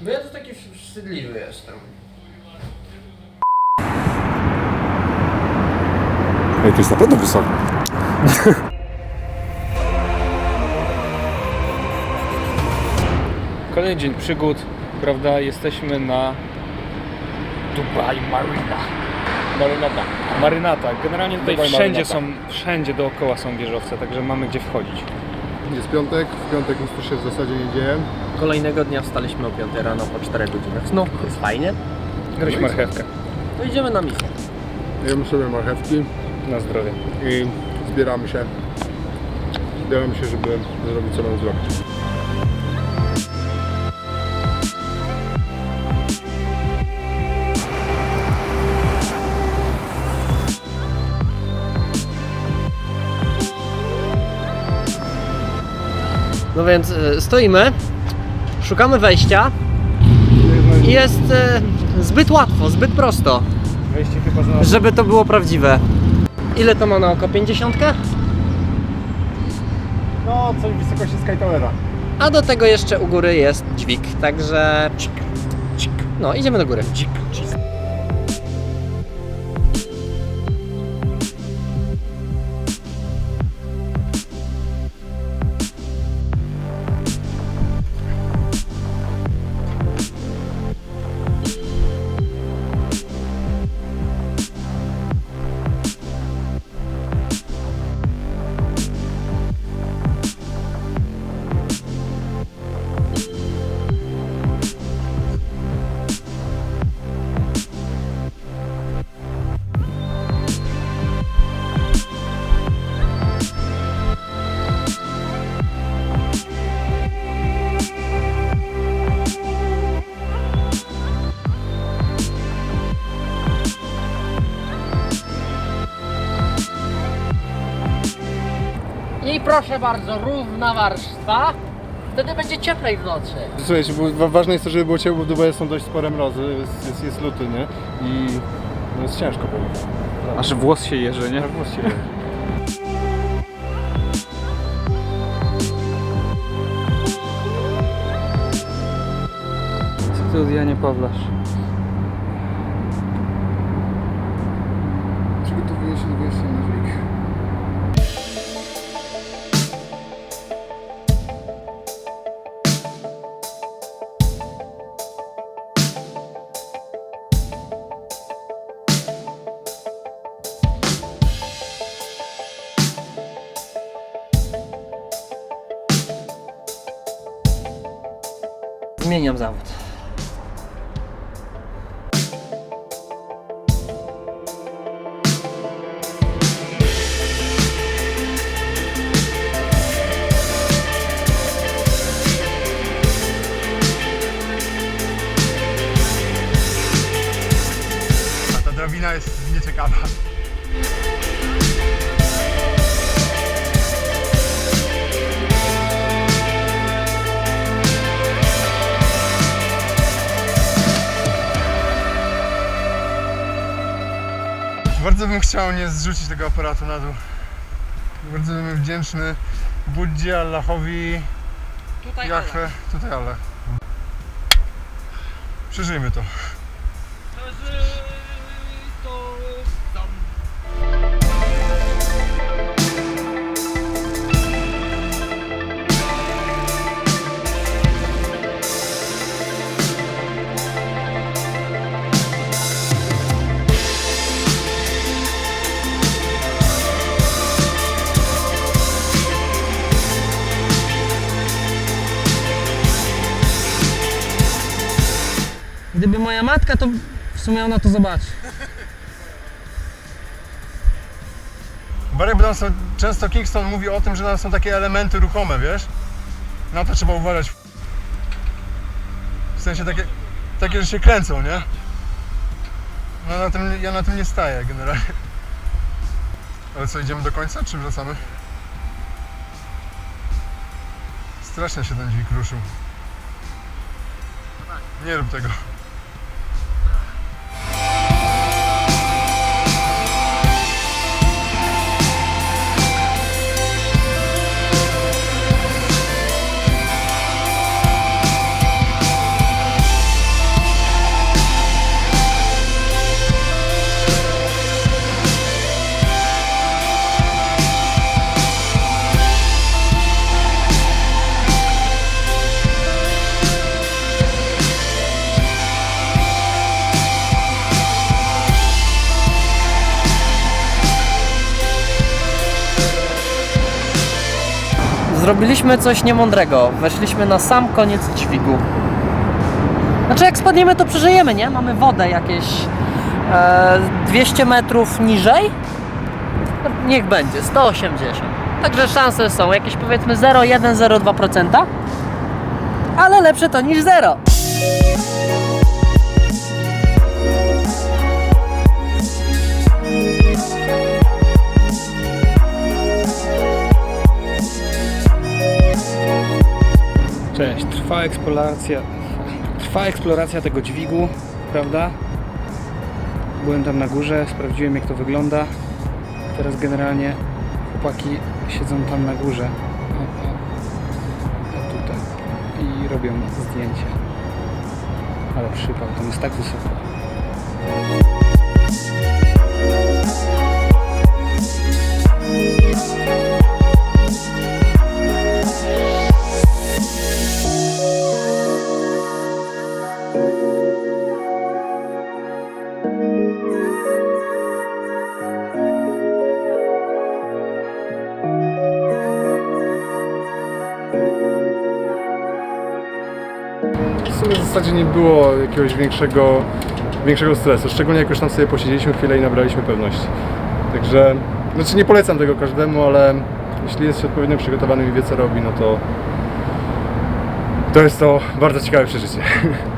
Bo ja tu taki wstydliwy jestem. Ej, to jest naprawdę wysoko. Kolejny dzień przygód, prawda? Jesteśmy na Dubai Marina. Marynata. Marynata. Generalnie tutaj Dubai wszędzie Marynata. są, wszędzie dookoła są wieżowce, także mamy gdzie wchodzić. Jest piątek, w piątek nic tu się w zasadzie nie dzieje. Kolejnego dnia wstaliśmy o 5 rano po 4 godzinach snu. Jest fajnie. Gryź marchewkę. No idziemy na misję. Jemy sobie marchewki Na zdrowie. i zbieramy się. Zbieramy się, żeby zrobić co mam zrobić. No więc e, stoimy, szukamy wejścia i jest e, zbyt łatwo, zbyt prosto, Wejście chyba znalazłem. żeby to było prawdziwe. Ile to ma na oko? 50? No, coś w wysokości Sky Towera. A do tego jeszcze u góry jest dźwig, także... No, idziemy do góry. I proszę bardzo, równa warstwa. Wtedy będzie cieplej w nocy. Słuchajcie, bo wa- ważne jest to, żeby było ciepło, w Dubaju są dość spore mrozy, jest, jest, jest luty, nie? I no jest ciężko powiem. Aż włos się jeży, nie? Tak właściwie. Co ty od Janie Pawlasz? Zmieniam zawód. Bardzo bym chciał nie zrzucić tego aparatu na dół. Bardzo bym wdzięczny Buddzie, Allahowi, Tutaj Jachwę. Tutaj Allah. Przeżyjmy to. Gdyby moja matka, to w sumie ona to zobaczy. Tam są, często Kingston mówi o tym, że tam są takie elementy ruchome, wiesz? Na to trzeba uważać. W sensie takie, takie że się kręcą, nie? No na tym, ja na tym nie staję generalnie. Ale co, idziemy do końca, czy wracamy? Strasznie się ten dźwig ruszył. Nie rób tego. Zrobiliśmy coś niemądrego. Weszliśmy na sam koniec dźwigu. Znaczy, jak spadniemy, to przeżyjemy, nie? Mamy wodę jakieś e, 200 metrów niżej. Niech będzie, 180. Także szanse są jakieś powiedzmy 0,1-0,2%, ale lepsze to niż 0. trwa eksploracja. Trwa eksploracja tego dźwigu, prawda? Byłem tam na górze, sprawdziłem jak to wygląda. Teraz generalnie chłopaki siedzą tam na górze. O, o, o tutaj. I robią zdjęcie. Ale przypał, tam jest tak wysoko. Zasadzie nie było jakiegoś większego, większego stresu, szczególnie jak już tam sobie posiedzieliśmy chwilę i nabraliśmy pewności. Także, znaczy nie polecam tego każdemu, ale jeśli jest się odpowiednio przygotowany i wie co robi, no to to jest to bardzo ciekawe przeżycie.